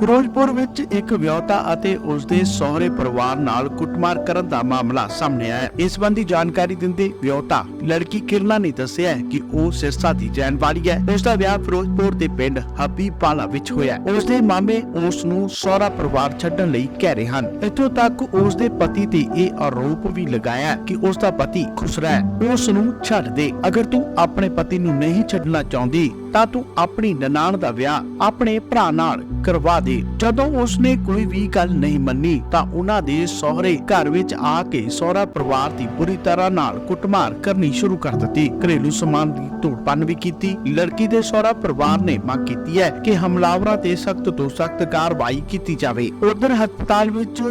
ਫਿਰੋਜ਼ਪੁਰ ਵਿੱਚ ਇੱਕ ਵਿਆਹੁਤਾ ਅਤੇ ਉਸ ਦੇ ਸਹੁਰੇ ਪਰਿਵਾਰ ਨਾਲ ਕੁੱਟਮਾਰ ਕਰਨ ਦਾ ਮਾਮਲਾ ਸਾਹਮਣੇ ਆਇਆ ਹੈ। ਇਸ ਸੰਬੰਧੀ ਜਾਣਕਾਰੀ ਦਿੰਦੇ ਵਿਆਹੁਤਾ ਲੜਕੀ ਕਿਰਨਾ ਨੇ ਦੱਸਿਆ ਕਿ ਉਹ ਸਿਰਸਾ ਦੀ ਰਹਿਣ ਵਾਲੀ ਹੈ। ਉਸ ਦਾ ਵਿਆਹ ਫਿਰੋਜ਼ਪੁਰ ਦੇ ਪਿੰਡ ਹਬੀਬਪਾਲਾ ਵਿੱਚ ਹੋਇਆ ਉਸ ਦੇ ਮਾਮੇ ਉਸ ਨੂੰ ਸਹੁਰਾ ਪਰਿਵਾਰ ਛੱਡਣ ਲਈ ਕਹਿ ਰਹੇ ਹਨ। ਇੱਥੋਂ ਤੱਕ ਉਸ ਦੇ ਪਤੀ ਤੇ ਇਹ ਆਰੋਪ ਵੀ ਲਗਾਇਆ ਕਿ ਉਸ ਦਾ ਪਤੀ ਖੁਸਰਾ ਹੈ ਉਸ ਨੂੰ ਛੱਡ ਦੇ। ਅਗਰ ਤੂੰ ਆਪਣੇ ਪਤੀ ਨੂੰ ਨਹੀਂ ਛੱਡਣਾ ਚਾਹੁੰਦੀ ਤਾਂ ਤੂੰ ਆਪਣੀ ਨਨਾਣ ਦਾ ਵਿਆਹ ਆਪਣੇ ਭਰਾ ਨਾਲ ਕਰਵਾ ਦੇ। ਜਦੋਂ ਉਸਨੇ ਕੋਈ ਵੀ ਗੱਲ ਨਹੀਂ ਮੰਨੀ, ਤਾਂ ਉਹਨਾਂ ਦੇ ਸਹੁਰੇ ਘਰ ਵਿੱਚ ਆ ਕੇ ਸਹੁਰਾ ਪਰਿਵਾਰ ਦੀ ਬੁਰੀ ਤਰ੍ਹਾਂ ਨਾਲ ਕੁੱਟਮਾਰ ਕਰਨੀ ਸ਼ੁਰੂ ਕਰ ਦਿੱਤੀ। ਘਰੇਲੂ ਸਮਾਨ ਦੀ ਤੋੜਪੰਨ ਵੀ ਕੀਤੀ। ਲੜਕੀ ਦੇ ਸਹੁਰਾ ਪਰਿਵਾਰ ਨੇ ਮੰਗ ਕੀਤੀ ਹੈ ਕਿ ਹਮਲਾਵਰਾਂ ਤੇ ਸਖਤ ਤੋਂ ਸਖਤ ਕਾਰਵਾਈ ਕੀਤੀ ਜਾਵੇ। ਉਧਰ ਹਸਪਤਾਲ ਵਿੱਚ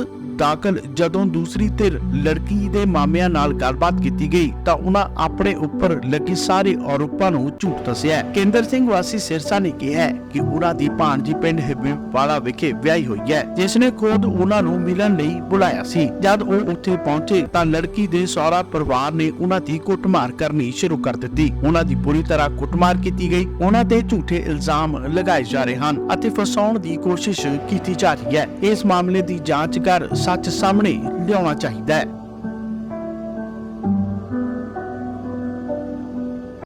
ਦਾਖਲ ਜਦੋਂ ਦੂਸਰੀ ਧਿਰ ਲੜਕੀ ਦੇ ਮਾਮਿਆਂ ਨਾਲ ਗੱਲਬਾਤ ਕੀਤੀ ਗਈ ਤਾਂ ਉਹਨਾਂ ਆਪਣੇ ਉੱਪਰ ਲੱਗੀ ਸਾਰੇ ਆਰੋਪਾਂ ਨੂੰ ਝੂਠ ਦੱਸਿਆ। ਕੇਂਦਰ ਸਿੰਘ ਵਾਸੀ ਸਿਰਸਾ ਨੇ ਕਿਹਾ ਕਿ ਉਹਨਾਂ ਦੀ ਭਾਣਜੀ ਪਿੰਡ ਹਿਬੀਵਾਲਾ ਵਿਖੇ ਵਿਆਹੀ ਹੋਈ ਹੈ, ਜਿਸ ਨੇ ਖੁਦ ਉਹਨਾਂ ਨੂੰ ਮਿਲਣ ਲਈ ਬੁਲਾਇਆ ਸੀ। ਜਦ ਉਹ ਉੱਥੇ ਪਹੁੰਚੇ ਤਾਂ ਲੜਕੀ ਦੇ ਸਹੁਰਾ ਪਰਿਵਾਰ ਨੇ ਉਹਨਾਂ ਦੀ ਕੁੱਟਮਾਰ ਕਰਨੀ ਸ਼ੁਰੂ ਕਰ ਦਿੱਤੀ। ਉਹਨਾਂ ਦੀ ਬੁਰੀ ਤਰ੍ਹਾਂ ਕੁੱਟਮਾਰ ਕੀਤੀ ਗਈ। ਉਹਨਾਂ ਤੇ ਝੂਠੇ ਇਲਜ਼ਾਮ ਲਗਾਏ ਜਾ ਰਹੇ ਹਨ ਅਤੇ ਫਸਾਉਣ ਦੀ ਕੋਸ਼ਿਸ਼ ਕੀਤੀ ਜਾ ਰਹੀ ਹੈ। ਇਸ ਮਾਮਲੇ ਦੀ ਜਾਂਚ ਕਰ ਸੱਚ ਸਾਹਮਣੇ ਲਿਆਉਣਾ ਚਾਹੀਦਾ ਹੈ।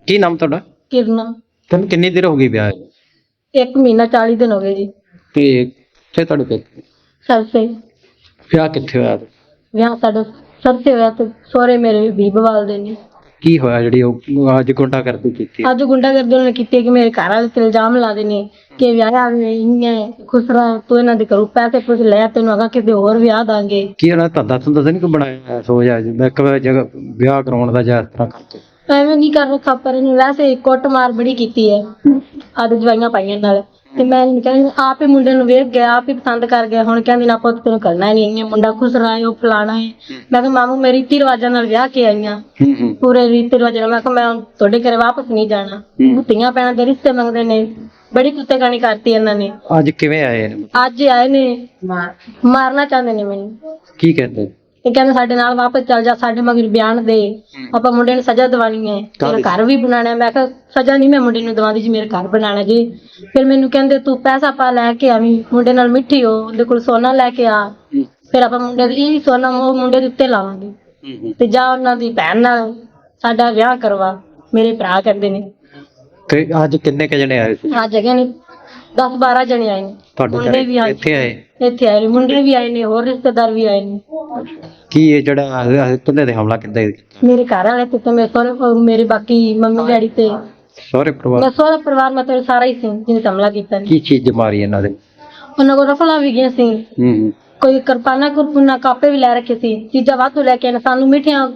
ਕੀ ਨਾਮ ਤੁਹਾਡਾ? ਕਿਰਨਾ ਤੁਹਾਨੂੰ ਕਿੰਨੀ ਦੇਰ ਹੋ ਗਈ ਵਿਆਹ ਨੂੰ? ਇੱਕ ਮਹੀਨਾ 40 ਦਿਨ ਹੋ ਗਏ ਜੀ। ਤੇ ਕਿੱਥੇ ਤੁਹਾਡੇ ਪੇਕੇ ਸਰਸੇ। ਵਿਆਹ ਕਿੱਥੇ ਹੋਇਆ? ਤੇ ਵਿਆਹ ਸਾਡਾ ਸਰਸੇ ਹੋਇਆ ਤੇ ਸਹੁਰੇ ਮੇਰੇ ਵੀ ਬਵਾਲ ਦੇ ਨੇ। ਕੀ ਹੋਇਆ ਜਿਹੜੀ ਉਹ ਅੱਜ ਗੁੰਡਾ ਕਰਦੀ ਕੀਤੀ ਅੱਜ ਗੁੰਡਾਗਰਦੀ ਉਹਨਾਂ ਨੇ ਕੀਤੀ ਕਿ ਮੇਰੇ ਘਰ ਵਾਲੇ ਤੇ ਇਲਜ਼ਾਮ ਲਾ ਦੇ ਨੇ ਕਿ ਵਿਆਹ ਵੀ ਇੰਨੇ ਖੁਸਰਾ ਤੂੰ ਇਹਨਾਂ ਦੇ ਘਰੋਂ ਪੈਸੇ ਪੁੱਛ ਲੈ ਤੈਨੂੰ ਅਗਾ ਕਿਤੇ ਹੋਰ ਵਿਆਹ ਦਾਂਗੇ। ਕੀ ਉਹਨਾਂ ਧੰਦਾ ਧੰਦਾ ਤਾਂ ਨਹੀਂ ਕੋਈ ਬਣਾਇਆ ਸੋਚ ਆ ਮੈਂ ਇੱਕ ਜਗ੍ਹਾ ਵਿਆਹ ਕਰਾਉਣ ਦਾ ਜਾਂ ਇਸ ਤਰ੍ਹਾਂ ਕਰਕੇ। ਐਵੇਂ ਨਹੀਂ ਕਰ ਰੱਖਾ ਪਰ ਇਹਨੂੰ ਵੈਸੇ ਕੁੱਟ ਮਾਰ ਬੜੀ ਕੀਤੀ ਹੈ। ਆਦ ਜਵਾਈਆਂ ਪਾਈਆਂ ਨਾਲ। ਤੇ ਮੈਂ ਕਹਿੰਦੀ ਆਪ ਹੀ ਮੁੰਡੇ ਨੂੰ ਵੇਖ ਗਿਆ ਆਪ ਹੀ ਪਸੰਦ ਕਰ ਗਿਆ। ਹੁਣ ਕਹਿੰਦੀ ਨਾ ਪੁੱਤ ਤੈਨੂੰ ਕਰਨਾ ਨਹੀਂ ਇਹ ਮੁੰਡਾ ਖੁਸਰਾ ਹੈ ਉਹ ਫਲਾਣਾ ਹੈ ਮੈਂ ਕਿਹਾ ਮਾਮੂ ਮੇਰੀ ਰੀਤੀ ਰਿਵਾਜਾਂ ਨਾਲ ਵਿਆਹ ਕੇ ਆਈਆਂ ਹੂੰ ਹੂੰ। ਪੂਰੇ ਰੀਤੀ ਰਿਵਾਜ ਨਾਲ। ਮੈਂ ਕਿਹਾ ਮੈਂ ਹੁਣ ਤੁਹਾਡੇ ਘਰੇ ਵਾਪਸ ਨਹੀਂ ਜਾਣਾ। ਹੂੰ। ਧੀਆਂ ਪੈਣਾ ਦੇ ਰਿਸ਼ਤੇ ਮੰਗਦੇ ਨੇ। ਬੜੀ ਕੁੱਤੇ ਕਾਣੀ ਕਰਤੀ ਇਹਨਾਂ ਨੇ। ਅੱਜ ਕਿਵੇਂ ਆਏ ਨੇ? ਅੱਜ ਆਏ ਨੇ। ਮਾਰਨਾ ਚਾਹੁੰਦੇ ਨੇ ਮੈਨੂੰ। ਕੀ ਕਹਿੰਦੇ? ਇਹ ਕਹਿੰਦੇ ਸਾਡੇ ਨਾਲ ਵਾਪਸ ਚੱਲ ਜਾ ਸਾਡੇ ਮਗਰ ਬਿਆਨ ਦੇ। ਆਪਾਂ ਮੁੰਡੇ ਨੂੰ ਸਜ਼ਾ ਦਿਵਾਣੀ ਹੈ। ਤੇਰਾ ਘਰ ਵੀ ਬਣਾਣਾ। ਮੈਂ ਕਿਹਾ ਸਜ਼ਾ ਨਹੀਂ ਮੈਂ ਮੁੰਡੇ ਨੂੰ ਦਵਾਉਂਦੀ ਜੀ ਮੇਰੇ ਘਰ ਬਣਾਣਾ ਜੀ। ਫਿਰ ਮੈਨੂੰ ਕਹਿੰਦੇ ਤੂੰ ਪੈਸਾ ਪਾ ਲੈ ਕੇ ਆਵੀਂ ਮੁੰਡੇ ਨਾਲ ਮਿੱਠੀ ਹੋ ਉਹਦੇ ਕੋਲ ਸੋਨਾ ਲੈ ਕੇ ਆ। ਫਿਰ ਆਪਾਂ ਮੁੰਡੇ ਦੀ ਇਹ ਸੋਨਾ ਉਹ ਮੁੰਡੇ ਦੇ ਉੱਤੇ ਲਾਵਾਂਗੇ। ਤੇ ਜਾ ਉਹਨਾਂ ਦੀ ਭੈਣ ਨਾਲ ਸਾਡਾ ਵਿਆਹ ਕਰਵਾ। ਮੇਰੇ ਭਰਾ ਕਹਿੰਦੇ ਨੇ। ਤੇ ਅੱਜ ਕਿੰਨੇ ਕ ਜਣੇ ਆਏ ਸੀ? ਆ ਜਗ੍ਹਾ ਨੇ 10 12 ਜਣੇ ਆਏ ਨੇ। ਤੁਹਾਡੇ ਮੁੰਡੇ ਵੀ ਘਰੇ ਆਏ। ਇੱਥੇ ਆਏ? ਇੱਥੇ ਆਏ ਨੇ। ਮੁੰਡੇ ਵੀ ਆਏ ਨੇ ਹੋਰ ਰਿਸ਼ਤੇਦਾਰ ਵੀ ਆਏ ਨੇ। ਕੀ ਇਹ ਜਿਹੜਾ ਤੁੰਨੇ ਤੇ ਹਮਲਾ ਕਿੱਦਾਂ ਕੀਤਾ? ਮੇਰੇ ਘਰ ਵਾਲੇ ਤੇ ਤੇ ਮੇਰੇ ਸਹੁਰੇ ਮੇਰੇ ਬਾਕੀ ਮੰਮੀ ਡੈਡੀ ਤੇ। ਸਹੁਰੇ ਪਰਿਵਾਰ? ਮੈਂ ਸਹੁਰਾ ਪਰਿਵਾਰ ਮਤਲਬ ਸਾਰਾ ਹੀ ਸੀ ਜਿਹਨੇ ਹਮਲਾ ਕੀਤਾ ਨੇ ਕੀ ਚੀਜ਼ ਮਾਰੀ ਇਹਨਾਂ ਦੇ? ਉਹਨਾਂ ਕੋਲ ਰਫਲਾਂ ਵੀ ਗਈਆਂ ਸੀ। ਹੂੰ ਹੂੰ। ਕੋਈ ਕਿਰਪਾਨਾ ਕੁਰਪੁਨਾ ਕਾਪੇ ਵੀ ਲੈ ਰੱਖੇ ਸੀ। ਚੀਜ਼ਾਂ ਵਾਧੂ ਲੈ ਕੇ ਆਏ ਨੇ। ਸਾਨੂੰ ਮਿੱਠੀਆਂ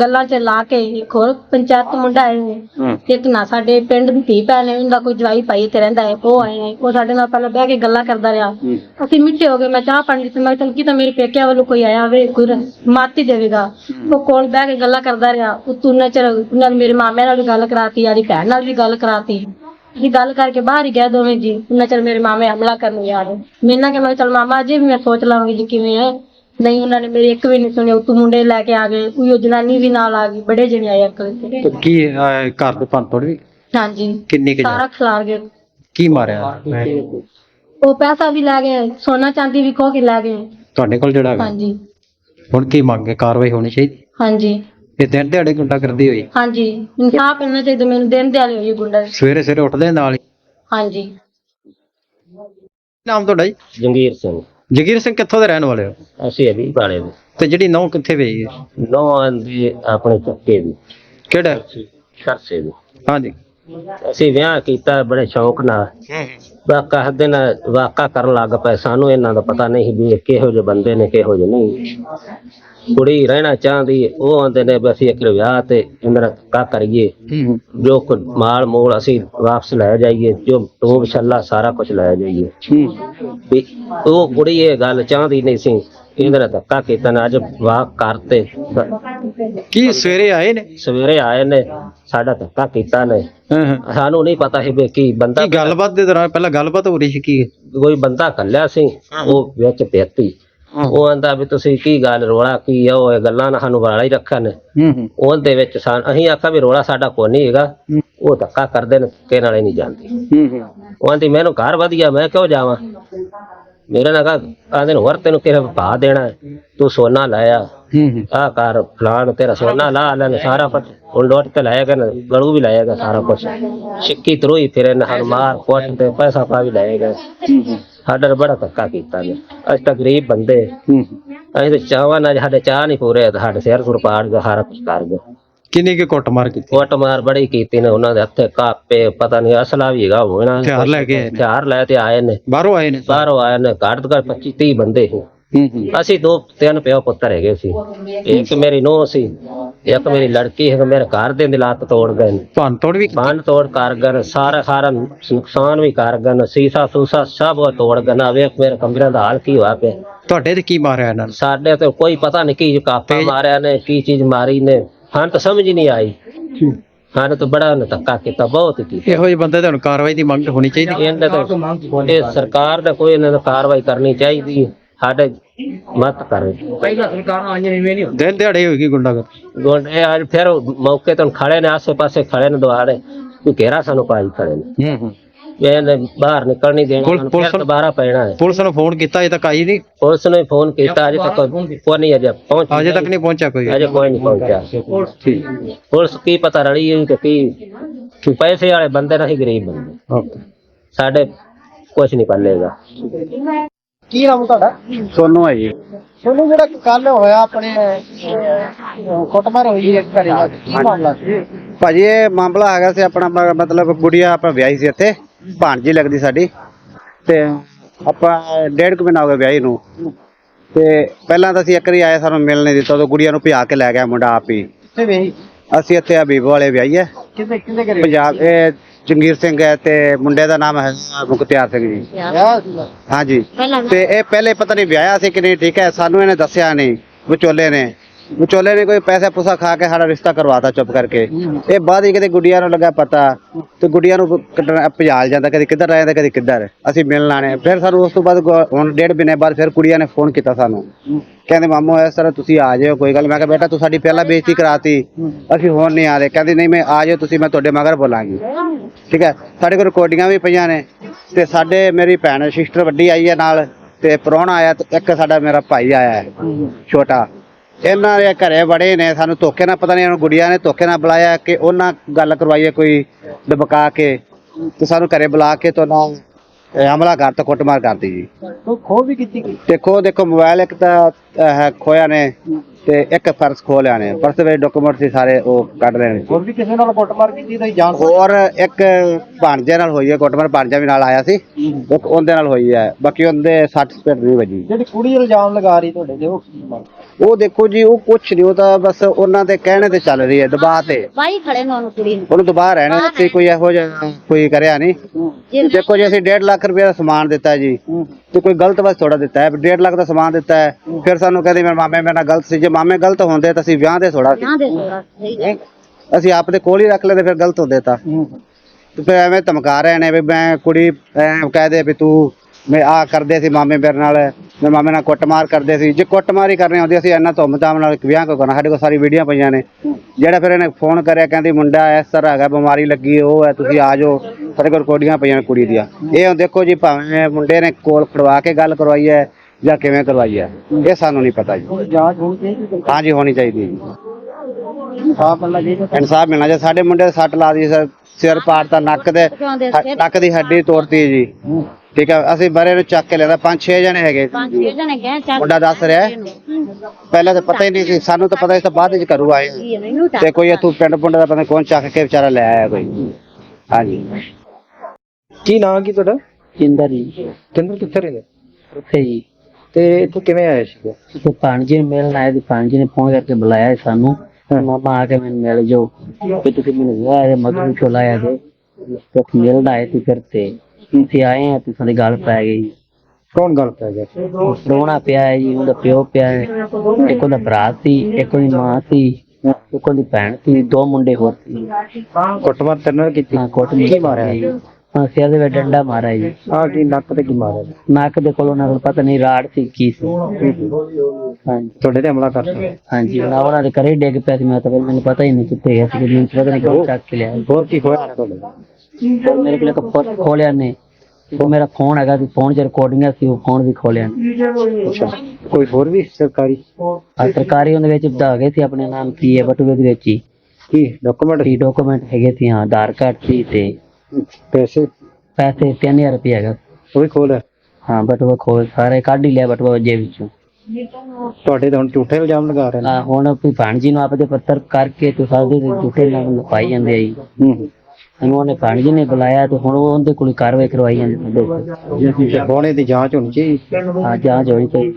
ਗੱਲਾਂ 'ਚ ਲਾ ਕੇ ਇੱਕ ਹੋਰ ਪੰਚਾਇਤ ਮੁੰਡਾ ਆਏ ਨੇ। ਹੂੰ। ਇੱਕ ਨਾ ਸਾਡੇ ਪਿੰਡ ਦੀ ਧੀ ਭੈਣ ਨੇ ਉਹਦਾ ਕੋਈ ਜਵਾਈ ਭਾਈ ਤੇ ਰਹਿੰਦਾ ਹੈ ਉਹ ਆਏ ਨੇ। ਉਹ ਸਾਡੇ ਨਾਲ ਪਹਿਲਾਂ ਬਹਿ ਕੇ ਗੱਲਾਂ ਕਰਦਾ ਰਿਹਾ। ਹੂੰ। ਅਸੀਂ ਮਿੱਠੇ ਹੋ ਗਏ ਮੈਂ ਚਾਹ ਪਾਣੀ ਦਿੱਤੀ ਮੈਂ ਚੱਲ ਕੀ ਤਾਂ ਮੇਰੇ ਪੇਕਿਆਂ ਵੱਲੋਂ ਕੋਈ ਆਇਆ ਹੋਵੇ ਕੋਈ ਰ- ਮਾਤੀ ਦੇਵੇਗਾ। ਉਹ ਕੋਲ ਬਹਿ ਕੇ ਗੱਲਾਂ ਕਰਦਾ ਰਿਹਾ। ਉਹ ਤੁਨਾ ਚਿਰ ਉਹਨਾਂ ਨੇ ਮੇਰੇ ਮਾਮੇ ਨਾਲ ਵੀ ਗੱਲ ਕਰਾਤੀ ਆਦੀ ਭੈਣ ਨਾਲ ਵੀ ਗੱਲ ਕਰਾਤੀ। ਅਸੀਂ ਗੱਲ ਕਰਕੇ ਬਾਹਰ ਹੀ ਗਏ ਦੋਵੇਂ ਜੀ। ਉਹਨਾਂ ਚਿਰ ਮੇਰੇ ਮਾਮੇ ਹਮਲਾ ਕਰਨ ਨੂੰ ਯਾਦ ਮੈਂ ਨਾ ਕਿ ਮੈਂ ਚੱਲ ਮਾਮਾ ਅਜੇ ਵੀ ਮੈਂ ਸੋਚ ਲਵਾਂਗੀ ਜੀ ਕਿਵੇਂ ਹੈ। ਨਹੀਂ ਉਹਨਾਂ ਨੇ ਮੇਰੀ ਇੱਕ ਵੀ ਨਹੀਂ ਸੁਣੀ। ਤੂੰ ਮੁੰਡੇ ਲੈ ਕੇ ਆ ਗਏ। ਕੋਈ ਉਹ ਜਨਾਨੀ ਵੀ ਨਾਲ ਆ ਗਈ ਬੜੇ ਜਣੇ ਆਏ ਅਕਲ ਤੇ ਤੇ ਕੀ ਅਹ, ਘਰ ਦੇ ਭੰਨ ਤੋੜ ਵੀ? ਹਾਂਜੀ। ਕਿੰਨੀ ਕੁ ਸਾਰਾ ਖਿਲਾਰ ਗਏ। ਕੀ ਮਾਰਿਆ? ਉਹ ਪੈਸਾ ਵੀ ਲੈ ਗਏ ਸੋਨਾ ਚਾਂਦੀ ਵੀ ਖੋ ਕੇ ਲੈ ਗਏ। ਤੁਹਾਡੇ ਕੋਲ ਜਿਹੜਾ ਹੈਗਾ? ਹਾਂਜੀ। ਹੁਣ ਕੀ ਮੰਗੇ ਕਾਰਵਾਈ ਹੋਣੀ ਚਾਹੀਦੀ? ਹਾਂਜੀ। ਇਹ ਦਿਨ ਦਿਹਾੜੇ ਗੁੰਡਾ ਕਰਦੀ ਹੋਈ? ਹਾਂਜੀ। ਇਨਸਾਫ ਮਿਲਣਾ ਚਾਹੀਦਾ ਮੈਨੂੰ ਦਿਨ ਦਿਹਾੜੇ ਹੋਈ ਗੁੰਡਾ। ਸਵੇਰੇ ਸਵੇਰੇ ਉੱਠਦੇ ਨਾਲ ਹੀ? ਹਾਂਜੀ। ਨਾਮ ਤੁਹਾਡਾ ਜੀ? ਜੰਗੀਰ ਸਿੰਘ। ਜਗੀਰ ਸਿੰਘ ਕਿੱਥੋਂ ਦੇ ਰਹਿਣ ਵਾਲੇ ਹੋ? ਅਸੀਂ ਅਭੀ ਬਾੜੇ ਦੇ। ਤੇ ਜਿਹੜੀ ਨੌ ਕਿੱਥੇ ਵੇਈ ਹੈ? ਨੌਂ ਦੀ ਆਪਣੇ ਚੱਕੇ ਦੀ। ਕਿਹੜਾ? ਸਰਸੇ ਦੀ। ਹਾਂਜੀ। ਅਸੀਂ ਵਿਆਹ ਕੀਤਾ ਬੜੇ ਸ਼ੌਕ ਨਾਲ। ਵਾਕਾ ਹੱਦੇ ਨਾਲ ਵਾਕਾ ਕਰਨ ਲੱਗ ਪਏ। ਸਾਨੂੰ ਇਹਨਾਂ ਦਾ ਪਤਾ ਨਹੀਂ ਵੀ ਇਹ ਕਿਹੋ ਜਿਹੇ ਬੰਦੇ ਨੇ ਕਿਹੋ ਜਿਹੇ ਨਹੀਂ। ਕੁੜੀ ਰਹਿਣਾ ਚਾਹੁੰਦੀ ਉਹ ਆਂਦੇ ਨੇ ਅਸੀਂ ਇੱਕ ਵਿਆਹ ਤੇ ਇਹਨਾਂ ਕਾ ਕਰੀਏ। ਜੋ ਕੁ ਮਾਲ ਮੂਲ ਅਸੀਂ ਵਾਪਸ ਲੈ ਜਾਈਏ ਜੋ ਟੋਬ ਛੱਲਾ ਸਾਰਾ ਕੁਝ ਲੈ ਜਾਈਏ। ਵੀ ਉਹ ਕੁੜੀ ਇਹ ਗੱਲ ਚਾਹੁੰਦੀ ਨਹੀਂ ਸੀ। ਦਾ ਧੱਕਾ ਕੀਤਾ ਨਾ ਅੱਜ ਵਾਹ ਕਰਤੇ ਕੀ ਸਵੇਰੇ ਆਏ ਨੇ? ਸਵੇਰੇ ਆਏ ਨੇ ਸਾਡਾ ਧੱਕਾ ਕੀਤਾ ਨੇ। ਹਾਂ ਹਾਂ। ਸਾਨੂੰ ਨਹੀਂ ਪਤਾ ਸੀ ਵੀ ਕੀ ਬੰਦਾ ਕੀ ਗੱਲਬਾਤ ਦੇ ਦੌਰਾਨ ਪਹਿਲਾਂ ਗੱਲਬਾਤ ਹੋ ਰਹੀ ਸੀ ਕੀ? ਕੋਈ ਬੰਦਾ ਕੱਲਿਆ ਸੀ ਉਹ ਵਿੱਚ ਪੈਤੀ ਉਹ ਆਂਦਾ ਵੀ ਤੁਸੀਂ ਕੀ ਗੱਲ ਰੋਲਾ ਕੀ ਆ ਉਹ ਇਹ ਗੱਲਾਂ ਨਾਲ ਸਾਨੂੰ ਵਾਲਾ ਹੀ ਰੱਖਿਆ ਨੇ। ਹੂੰ ਹੂੰ। ਉਹਦੇ ਵਿੱਚ ਸਾਨ ਅਸੀਂ ਆਖਿਆ ਵੀ ਰੋਲਾ ਸਾਡਾ ਕੋਈ ਨਹੀਂ ਹੈਗਾ ਉਹ ਧੱਕਾ ਕਰਦੇ ਨੇ ਕਿ ਨਾਲੇ ਨਹੀਂ ਜਾਂਦੀ। ਹੂੰ ਹੂੰ। ਉਹ ਆਂਦੀ ਮੈਨੂੰ ਘਰ ਵਧੀਆ ਮੈਂ ਕਿਉਂ ਜਾਵਾਂ? ਮੇਰੇ ਨਾਲ ਕਹਾ ਆਂਦੇ ਨੂੰ ਹੋਰ ਤੈਨੂੰ ਕਿਹੜਾ ਭਾ ਦੇਣਾ ਹੈ? ਤੂੰ ਸੋਨਾ ਲਾਇਆ। ਹੂੰ ਹੂੰ। ਆ ਕਰ ਫਲਾਣ ਤੇਰਾ ਸੋਨਾ ਲਾ ਲੈਣ ਸਾਰਾ ਕੁਝ ਹੁਣ ਲੋਟ ਤੇ ਲਾਏਗਾ ਨਾ ਗਲੂ ਵੀ ਲਾਏਗਾ ਸਾਰਾ ਕੁਝ ਸਿੱਕੀ ਤਰੋਈ ਫਿਰ ਇਹਨਾਂ ਹਨ ਮਾਰ ਕੁੱਟ ਤੇ ਪੈਸਾ ਪਾ ਵੀ ਲਾਏਗਾ ਸਾਡਾ ਤਾਂ ਬੜਾ ਧੱਕਾ ਕੀਤਾ ਨੇ ਅਸੀਂ ਤਾਂ ਗਰੀਬ ਬੰਦੇ। ਹੂੰ ਅਸੀਂ ਤਾਂ ਚਾਹਵਾਂ ਨਾਲ ਸਾਡੇ ਚਾਹ ਨਹੀਂ ਪੂਰੇ ਤੇ ਸਾਡੇ ਸਿਰ ਸੁਰ ਪਾੜ ਗਿਆ ਸਾਰਾ ਕੁਝ ਕਰ ਗਏ ਕਿੰਨੀ ਕੁ ਕੁੱਟ ਮਾਰ ਕੀਤੀ? ਕੁੱਟ ਮਾਰ ਬੜੀ ਕੀਤੀ ਨੇ ਉਹਨਾਂ ਦੇ ਹੱਥੇ ਕਾਪੇ ਪਤਾ ਨਹੀਂ ਅਸਲਾ ਵੀ ਹੈਗਾ ਹੋਣਾ ਹਥਿਆਰ ਲੈ ਕੇ ਆਏ ਨੇ? ਹਥਿਆਰ ਲੈ ਤੇ ਆਏ ਨੇ। ਬਾਹਰੋਂ ਆਏ ਨੇ ਬਾਹਰੋਂ ਆਏ ਨੇ ਘੱਟ ਤੋਂ ਘੱਟ 25 30 ਬੰਦੇ ਸੀ। ਹੂੰ ਹੂੰ। ਅਸੀਂ ਦੋ ਤਿੰਨ ਪਿਓ ਪੁੱਤਰ ਹੈਗੇ ਸੀ। ਇੱਕ ਮੇਰੀ ਨੂੰਹ ਸੀ ਇੱਕ ਮੇਰੀ ਲੜਕੀ ਹੈ ਮੇਰੇ ਘਰ ਦੇ ਲੱਤ ਤੋੜ ਗਏ ਨੇ। ਭੰਨ ਤੋੜ ਵੀ ਬੰਨ ਤੋੜ ਕਰ ਗਏ ਨੇ, ਸਾਰਾ ਸਾਰਾ ਨੁਕਸਾਨ ਵੀ ਕਰ ਗਏ ਨੇ, ਸੀਸਾ ਸੂਸਾ ਸਭ ਉਹ ਤੋੜ ਗਏ। ਨਾ ਵੇਖ ਮੇਰੇ ਕਮਰੇ ਦਾ ਹਾਲ ਕੀ ਹੋਇਆ ਪਿਆ। ਤੁਹਾਡੇ ਤੇ ਕੀ ਮਾਰਿਆ ਇਹਨਾਂ ਨੇ? ਸਾਡੇ ਤੇ ਕੋਈ ਪਤਾ ਨਹੀਂ ਕੀ ਕਾਪਾ ਮਾਰਿਆ ਨੇ ਕੀ ਚੀਜ਼ ਮਾਰੀ ਨੇ। ਹਾਂ ਤਾਂ ਸਮਝ ਹੀ ਨਹੀਂ ਆਈ। ਹਾਂ ਤਾਂ ਬੜਾ ਉਹਨੇ ਧੱਕਾ ਕੀਤਾ ਬਹੁਤ ਹੀ ਕੀਤਾ। ਇਹੋ ਜਿਹੇ ਬੰਦੇ ਤੇ ਹੁਣ ਕਾਰਵਾਈ ਦੀ ਮੰਗ ਹੋਣੀ ਚਾਹੀਦੀ। ਇਹਨਾਂ ਦਾ ਇਹ ਸਰਕਾਰ ਦਾ ਕੋਈ ਇਹਨਾਂ ਦਾ ਕਾਰਵਾਈ ਕਰਨੀ ਚਾਹੀਦੀ ਹੈ। ਸਾਡੇ ਮਤ ਕਰੇ। ਦਿਨ ਦਿਹਾੜੇ ਹੋਏਗੀ ਗੁੰਡਾਗਰਦੀ। ਗੋਲ ਇਹ ਅੱਜ ਫਿਰ ਮੌਕੇ ਤੋਂ ਖੜੇ ਨੇ ਆਸੇ ਪਾਸੇ ਖੜੇ ਨੇ ਦੁਆਰੇ ਕੋਈ ਘੇਰਾ ਸਾਨੂੰ ਪਾਈ ਖੜੇ ਨੇ। ਹੂੰ ਹੂੰ। ਇਹਨੇ ਬਾਹਰ ਨਿਕਲ ਨਹੀਂ ਦੇਣਾ ਪੁਲਿਸ- ਦੁਬਾਰਾ ਪੈਣਾ ਹੈ। ਪੁਲਿਸ ਨੂੰ ਫੋਨ ਕੀਤਾ ਅਜੇ ਤੱਕ ਆਈ ਨਹੀਂ? ਪੁਲਿਸ ਨੇ ਫੋਨ ਕੀਤਾ ਅਜੇ ਤੱਕ ਕੋਈ ਨਹੀਂ ਅਜੇ ਪਹੁੰਚ ਅਜੇ ਤੱਕ ਨਹੀਂ ਪਹੁੰਚਿਆ ਕੋਈ। ਅਜੇ ਕੋਈ ਨਹੀਂ ਪਹੁੰਚਿਆ। ਠੀਕ। ਪੁਲਿਸ ਕੀ ਪਤਾ ਰਲੀ ਹੈ ਕਿ ਕੀ ਪੈਸੇ ਵਾਲੇ ਬੰਦੇ ਨਹੀਂ ਗਰੀਬ ਬੰਦੇ। ਓਕੇ। ਸਾਡੇ ਕੁਝ ਨਹੀਂ ਪੱਲੇਗਾ। ਕੀ ਨਾਮ ਤੁਹਾਡਾ? ਸੋਨੂੰ ਹੈ ਜੀ। ਤੁਹਾਨੂੰ ਜਿਹੜਾ ਕੱਲ ਹੋਇਆ ਆਪਣੇ ਅਹ, ਕੁੱਟਮਾਰ ਹੋਈ ਹੈ ਘਰੇ। ਜਾ ਕੇ, ਕੀ ਮਾਮਲਾ ਸੀ? ਭਾਜੀ ਇਹ ਮਾਮਲਾ ਹੈਗਾ ਸੀ ਆਪਣਾ ਮ- ਮਤਲਬ ਗੁੜੀਆ ਆਪਾਂ ਵਿਆਹੀ ਸੀ ਇੱਥੇ। ਭਾਣਜੀ ਲੱਗਦੀ ਸਾਡੀ। ਤੇ ਆਪਾਂ ਡੇਢ ਕੁ ਮਹੀਨਾ ਹੋ ਗਿਆ ਵਿਆਹੀ ਨੂੰ। ਤੇ ਪਹਿਲਾਂ ਤਾਂ ਅਸੀਂ ਇੱਕ ਵਾਰੀ ਆਏ ਸਾਨੂੰ ਮਿਲ ਨਹੀਂ ਦਿੱਤਾ ਉਦੋਂ ਗੁੜੀਆ ਨੂੰ ਭਜਾ ਕੇ ਲੈ ਗਿਆ ਮੁੰਡਾ ਆਪ ਹੀ। ਕਿੱਥੇ ਵੇਹੀ ਅਸੀਂ ਇੱਥੇ ਹਬੀਬ ਵਾਲੇ ਵਿਆਹੀ ਹੈ। ਕਿੱਥੇ ਕਿੱਥੇ ਘਰੇ ਪੰਜਾਬ ਇਹ ਜੰਗੀਰ ਸਿੰਘ ਹੈ ਤੇ ਮੁੰਡੇ ਦਾ ਨਾਮ ਹੈ ਮੁਖਤਿਆਰ ਸਿੰਘ ਜੀ। ਹਾਂਜੀ। ਤੇ ਇਹ ਪਹਿਲੇ ਪਤਾ ਨਹੀਂ ਵਿਆਹਿਆ ਸੀ ਕਿ ਨਹੀਂ ਠੀਕ ਹੈ ਸਾਨੂੰ ਇਹਨੇ ਦੱਸਿਆ ਨਹੀਂ ਵਿਚੋਲੇ ਨੇ। ਵਿਚੋਲੇ ਨੇ ਕੋਈ ਪੈਸਾ ਪੁਸਾ ਖਾ ਕੇ ਸਾਡਾ ਰਿਸ਼ਤਾ ਕਰਵਾਤਾ ਚੁੱਪ ਕਰਕੇ। ਇਹ ਬਾਅਦ ਹੀ ਕਿਤੇ ਗੁੱਡੀਆਂ ਨੂੰ ਲੱਗਾ ਪਤਾ, ਤੇ ਗੁੱਡੀਆਂ ਨੂੰ ਕੱਢਣਾ ਭਜਾਲ ਜਾਂਦਾ, ਕਦੀ ਕਿੱਧਰ ਰਹਿ ਜਾਂਦਾ, ਕਦੀ ਕਿੱਧਰ। ਅਸੀਂ ਮਿਲਣ ਆਣੇ ਫਿਰ ਸਾਨੂੰ ਉਸ ਤੋਂ ਬਾਅਦ ਹੁਣ ਡੇਢ ਮਹੀਨੇ ਬਾਅਦ ਫਿਰ ਕੁੜੀਆਂ ਨੇ ਫੋਨ ਕੀਤਾ ਸਾਨੂੰ। ਕਹਿੰਦੇ, ਮਾਮੂ, ਇਸ ਤਰ੍ਹਾਂ ਤੁਸੀਂ ਆ ਜਾਓ ਕੋਈ ਗੱਲ ਮੈਂ ਕਿਹਾ, ਬੇਟਾ, ਤੂੰ ਸਾਡੀ ਪਹਿਲਾਂ ਬੇਇੱਜ਼ਤੀ ਕਰਾਤੀ। ਅਸੀਂ ਹੁਣ ਨਹੀਂ ਆ ਰਹੇ। ਕਹਿੰਦੇ, ਨਹੀਂ, ਮੈਂ ਆ ਜਾਓ ਤੁਸੀਂ ਮੈਂ ਤੁਹਾਡੇ ਮਗਰ ਬੋਲਾਂਗੀ। ਠੀਕ ਹੈ? ਸਾਡੇ ਕੋਲ ਰਿਕਾਰਡਿੰਗਾਂ ਵੀ ਪਈਆਂ ਨੇ। ਤੇ ਸਾਡੇ, ਮੇਰੀ ਭੈਣ ਸਿਸਟਰ ਵੱਡੀ ਆਈ ਹੈ ਨਾਲ, ਤੇ ਪ੍ਰਾਹੁਣਾ ਆਇਆ, ਤੇ ਇੱਕ ਸਾਡਾ ਮੇਰਾ ਭਾਈ ਆਇਆ ਹੈ, ਛੋਟਾ। ਇਹਨਾਂ ਦੇ ਘਰੇ ਬੜੇ ਨੇ ਸਾਨੂੰ ਧੋਖੇ ਨਾਲ ਪਤਾ ਨਹੀਂ ਇਹਨਾਂ ਗੁੜੀਆਂ ਨੇ ਧੋਖੇ ਨਾਲ ਬੁਲਾਇਆ ਕਿ ਉਹਨਾਂ ਗੱਲ ਕਰਵਾਈਏ ਕੋਈ ਦਬਕਾ ਕੇ ਤੇ ਸਾਨੂੰ ਘਰੇ ਬੁਲਾ ਕੇ ਤੋਂ ਨਾ ਹਮਲਾ ਕਰ ਤੇ ਕੁੱਟਮਾਰ ਕਰਦੀ ਜੀ। ਖੋ ਵੀ ਕੀਤੀ ਦੇਖੋ ਦੇਖੋ ਮੋਬਾਈਲ ਇੱਕ ਤਾਂ ਖੋਇਆ ਨੇ ਤੇ ਇੱਕ ਪਰਸ ਖੋ ਲਿਆ ਨੇ। ਪਰਸ ਵਿੱਚ ਡਾਕੂਮੈਂਟ ਸੀ ਸਾਰੇ ਉਹ ਕੱਢ ਰਹੇ ਨੇ। ਹੋਰ ਵੀ ਕਿਸੇ ਨਾਲ ਕੁੱਟਮਾਰ ਕੀਤੀ ਤਾਂ ਜਾਣ ਹੋਰ ਇੱਕ ਭਾਂਜੇ ਨਾਲ ਹੋਈ ਹੈ ਕੁੱਟਮਾਰ। ਭਾਂਜਾ ਵੀ ਨਾਲ ਆਇਆ ਸੀ। ਇੱਕ ਉਹਦੇ ਨਾਲ ਹੋਈ ਹੈ। ਬਾਕੀ ਉਹਦੇ 60 ਸਪੇਟ ਨਹੀਂ ਵੱਜੀ। ਜਿਹੜੀ ਕੁੜੀ ਇਲਜ਼ਾਮ ਲਗਾ ਰਹੀ ਤੁਹਾਡੇ ਤੇ ਉਹ ਕੀ? ਉਹ ਦੇਖੋ ਜੀ ਉਹ ਕੁਛ ਨਹੀਂ ਉਹ ਤਾਂ ਬਸ ਉਹਨਾਂ ਦੇ ਕਹਿਣੇ ਤੇ ਚੱਲ ਰਹੀ ਹੈ ਦਬਾਅ ਤੇ। ਬਾਈ ਖੜੇ ਨੇ ਉਹਨੂੰ ਕੁੜੀ ਨੂੰ। ਉਹਨੂੰ ਦਬਾਅ ਰਹਿਣਾ ਤੇ ਕੋਈ ਇਹੋ ਜਿਹਾ ਕੋਈ ਕਰਿਆ ਨਹੀਂ। ਜੇ ਦੇਖੋ ਜੀ ਅਸੀਂ 1.5 ਲੱਖ ਰੁਪਏ ਦਾ ਸਮਾਨ ਦਿੱਤਾ ਜੀ। ਤੇ ਕੋਈ ਗਲਤ ਬਸ ਥੋੜਾ ਦਿੱਤਾ ਹੈ। 1.5 ਲੱਖ ਦਾ ਸਮਾਨ ਦਿੱਤਾ ਹੈ। ਫਿਰ ਸਾਨੂੰ ਕਹਿੰਦੇ ਮੇਰੇ ਮਾਮੇ ਮੇਰੇ ਨਾਲ ਗਲਤ ਸੀ। ਜੇ ਮਾਮੇ ਗਲਤ ਹੁੰਦੇ ਤਾਂ ਅਸੀਂ ਵਿਆਹ ਦੇ ਥੋੜਾ ਸੀ। ਅਸੀਂ ਆਪ ਦੇ ਕੋਲ ਹੀ ਰੱਖ ਲੈਂਦੇ ਫਿਰ ਗਲਤ ਹੁੰਦੇ ਤਾਂ। ਤੇ ਫਿਰ ਐਵੇਂ ਧਮਕਾ ਰਹੇ ਨੇ ਵੀ ਮੈਂ ਕੁੜੀ ਐਂ ਕਹਦੇ ਵੀ ਤੂੰ ਮੈਂ ਆ ਕਰਦੇ ਸੀ ਮਾਮੇ ਮੇਰੇ ਨਾਲ ਮੈਂ ਮਾਮੇ ਨਾਲ ਕੁੱਟਮਾਰ ਕਰਦੇ ਸੀ। ਜੇ ਕੁੱਟਮਾਰ ਹੀ ਕਰਨੀ ਹੁੰਦੀ ਅਸੀਂ ਇੰਨਾ ਧੁੰਮ-ਧਾਮ ਨਾਲ ਵਿਆਹ ਕਿਉਂ ਕਰਨਾ। ਸਾਡੇ ਕੋਲ ਸਾਰੀ ਵੀਡੀਓ ਪਈਆਂ ਨੇ। ਜਿਹੜਾ ਫਿਰ ਇਹਨੇ ਫੋਨ ਕਰਿਆ ਕਹਿੰਦੀ ਮੁੰਡਾ ਇਸ ਤਰ੍ਹਾਂ ਹੈਗਾ ਬਿਮਾਰੀ ਲੱਗੀ ਉਹ ਹੈ ਤੁਸੀਂ ਆ ਜਾਓ। ਸਾਡੇ ਕੋਲ ਕੋਡੀਆਂ ਪਈਆਂ ਨੇ ਕੁੜੀ ਦੀਆਂ। ਇਹ ਹੁਣ ਦੇਖੋ ਜੀ ਭਾਵੇਂ ਮੁੰਡੇ ਨੇ ਕੋਲ ਖੜਵਾ ਕੇ ਗੱਲ ਕਰਵਾਈ ਹੈ ਜਾਂ ਕਿਵੇਂ ਕਰਵਾਈ ਹੈ? ਇਹ ਸਾਨੂੰ ਨਹੀਂ ਪਤਾ ਜੀ। ਜਾਂਚ ਹੋਣੀ ਚਾਹੀਦੀ ਹਾਂਜੀ ਹੋਣੀ ਚਾਹੀਦੀ ਹੈ ਜੀ। ਸਾਫ਼ ਮਿਲਣਾ ਚਾਹੀਦਾ ਇਨਸਾਫ ਮਿਲਣਾ ਜੇ ਸਾਡੇ ਮੁੰਡੇ ਦੇ ਸੱਟ ਲਾ ਦੀ ਸਰ ਸਿਰ ਪਾੜਤਾ ਨੱਕ ਦੇ ਨੱਕ ਦੀ ਹੱਡੀ ਤੋੜਤੀ ਜੀ। ਠੀਕ ਹੈ ਅਸੀਂ ਬਰੇ ਨੂੰ ਚੱਕ ਕੇ ਲੈਦਾ ਪੰਜ ਛੇ ਜਣੇ ਹੈਗੇ। ਪੰਜ ਛੇ ਜਣੇ ਗਏ ਚੱਲ ਮੁੰਡਾ ਦੱਸ ਰਿਹਾ। ਹੈ। ਪਹਿਲਾਂ ਤਾਂ ਪਤਾ ਹੀ ਨਹੀਂ ਸੀ ਸਾਨੂੰ ਤਾਂ ਪਤਾ ਸੀ ਤਾਂ ਬਾਅਦ ਵਿੱਚ ਘਰੋਂ ਆਏ ਤੇ ਕੋਈ ਇੱਥੋਂ ਪਿੰਡ ਪੁੰਡ ਦਾ ਪਤਾ ਨਹੀਂ ਕੌਣ ਚੱਕ ਕੇ ਵਿਚਾਰਾ ਲੈ ਆਇਆ ਕੋਈ। ਹਾਂਜੀ। ਕੀ ਨਾਂ ਕੀ ਤੁਹਾਡਾ? ਜਿੰਦਰ ਜੀ। ਕਿੰਦਰ ਕਿੱਥੇ ਰਹਿੰਦੇ? ਉੱਥੇ ਜੀ। ਤੇ ਇੱਥੇ ਕਿਵੇਂ ਆਏ ਸੀਗੇ? ਤੇ ਭਾਣਜੀ ਨੂੰ ਮਿਲਣ ਆਏ ਤੇ ਭਾਣਜੀ ਨੇ ਫੋਨ ਕਰਕੇ ਬੁਲਾਇਆ ਸੀ ਸਾਨੂੰ ਮਾਮਾ ਆ ਕੇ ਮੈਨੂੰ ਮਿਲ ਜਾਓ। ਤੇ ਤੁਸੀਂ ਮੈਨੂੰ ਵਿਆਹ ਦੇ ਮਗਰ ਚੋਂ ਲਾਇਆ ਤੇ ਤੇ ਮਿਲਣ ਆਏ ਤੇ ਫਿਰ ਤੇ ਇੱਥੇ ਆਏ ਆ ਤੇ ਸਾਡੀ ਗੱਲ ਪੈ ਗਈ। ਕੌਣ ਗੱਲ ਪੈ ਗਿਆ? ਰੋਣਾ ਪਿਆ ਹੈ ਜੀ ਉਹਦਾ ਪਿਓ ਪਿਆ ਹੈ। ਇੱਕ ਉਹਦਾ ਭਰਾ ਸੀ ਇੱਕ ਉਹਦੀ ਮਾਂ ਸੀ ਇੱਕ ਉਹਦੀ ਭੈਣ ਸੀ ਦੋ ਮੁੰਡੇ ਹੋਰ ਸੀ। ਕੁੱਟਮਾਰ ਤੇਰੇ ਨਾਲ ਕੀਤੀ? ਹਾਂ ਕੋਟ ਕੀ ਮਾਰਿਆ? ਜੀ ਹਾਂ ਸਿਰ ਦੇ ਵਿੱਚ ਡੰਡਾ ਮਾਰਿਆ ਜੀ। ਆ ਕੀ ਨੱਕ ਤੇ ਕੀ ਮਾਰਿਆ ਨੱਕ ਦੇ ਕੋਲ ਕੋਲ ਪਤਾ ਨਹੀਂ ਰਾੜ ਸੀ ਕੀ ਸੀ। ਹਾਂਜੀ। ਤੁਹਾਡੇ ਤੇ ਹਮਲਾ ਕਰਤਾ। ਹਾਂਜੀ ਨਾ ਉਹਨਾਂ ਦੇ ਘਰੇ ਡਿੱਗ ਪਿਆ ਸੀ। ਮੈਂ ਤਾਂ ਫਿਰ ਮੈਨੂੰ ਪਤਾ ਹੀ ਨਹੀਂ ਕਿੱਥੇ ਗਿਆ ਸੀ ਮੈਨੂੰ ਪਤਾ ਨਹੀਂ ਕੌਣ ਚੱਕ ਕੇ ਲਿਆ ਹੋਰ ਕੀ ਹੋਇਆ ਤੁਹਾਡੇ ਨਾਲ? ਫਿਰ ਮੇਰੇ ਕੋਲ ਇੱਕ ਪਰਸ ਖੋਲਿਆ ਨੇ। ਉਹ ਮੇਰਾ ਫੋਨ ਹੈਗਾ ਸੀ। ਫੋਨ 'ਚ ਰਿਕਾਰਡਿੰਗਾਂ ਸੀ ਉਹ ਫੋਨ ਵੀ ਖੋਲਿਆ ਕੋਈ ਹੋਰ ਵੀ ਸਰਕਾਰੀ? ਆ ਸਰਕਾਰੀ ਉਹਦੇ ਵਿੱਚ ਬਤਾ ਗਏ ਸੀ ਆਪਣੇ ਨਾਮ ਕੀ ਹੈ ਬਟੂਏ ਦੇ ਵਿੱਚ ਹੀ। ਕੀ ਡਾਕੂਮੈਂਟ ਕੀ ਡਾਕੂਮੈਂਟ ਹੈਗੇ ਸੀ? ਹਾਂ ਆਧਾਰ ਕਾਰਡ ਸੀ ਤੇ ਪੈਸੇ? ਪੈਸੇ 3000 ਰੁਪਏ ਹੈਗਾ। ਉਹ ਵੀ ਖੋਲ। ਹਾਂ ਬਟੂਆ ਖੋਲ ਸਾਰੇ ਕੱਢ ਹੀ ਲਿਆ ਬਟੂਆ ਜੇਬ ਵਿੱਚੋਂ ਤੁਹਾਡੇ ਤਾਂ ਹੁਣ ਝੂਠੇ ਇਲਜ਼ਾਮ ਲਗਾ ਰਹੇ ਨੇ। ਹੁਣ ਵੀ ਭਾਣਜੀ ਨੂੰ ਆਪਦੇ ਪੱਤਰ ਕਰਕੇ ਤੇ ਸਾਡੇ ਦੇ ਝੂਠੇ ਨਾਮ ਲਪਾਈ ਜਾਂਦੇ ਆ ਜੀ। ਹੂੰ ਹੂੰ। ਹੁਣ ਉਹਨੇ ਭਾਣਜੀ ਨੇ ਬੁਲਾਇਆ ਤੇ ਹੁਣ ਉਹ ਉਹਦੇ ਕੋਲ ਕਾਰਵਾਈ ਕਰਵਾਈ ਜਾਂਦੀ ਸਾਡੇ ਉੱਤੇ। ਤੇ ਹੁਣ ਇਹਦੀ ਜਾਂਚ ਹੋਣੀ ਚਾਹੀਦੀ। ਹਾਂ ਜਾਂਚ ਹੋਣੀ ਚਾਹੀਦੀ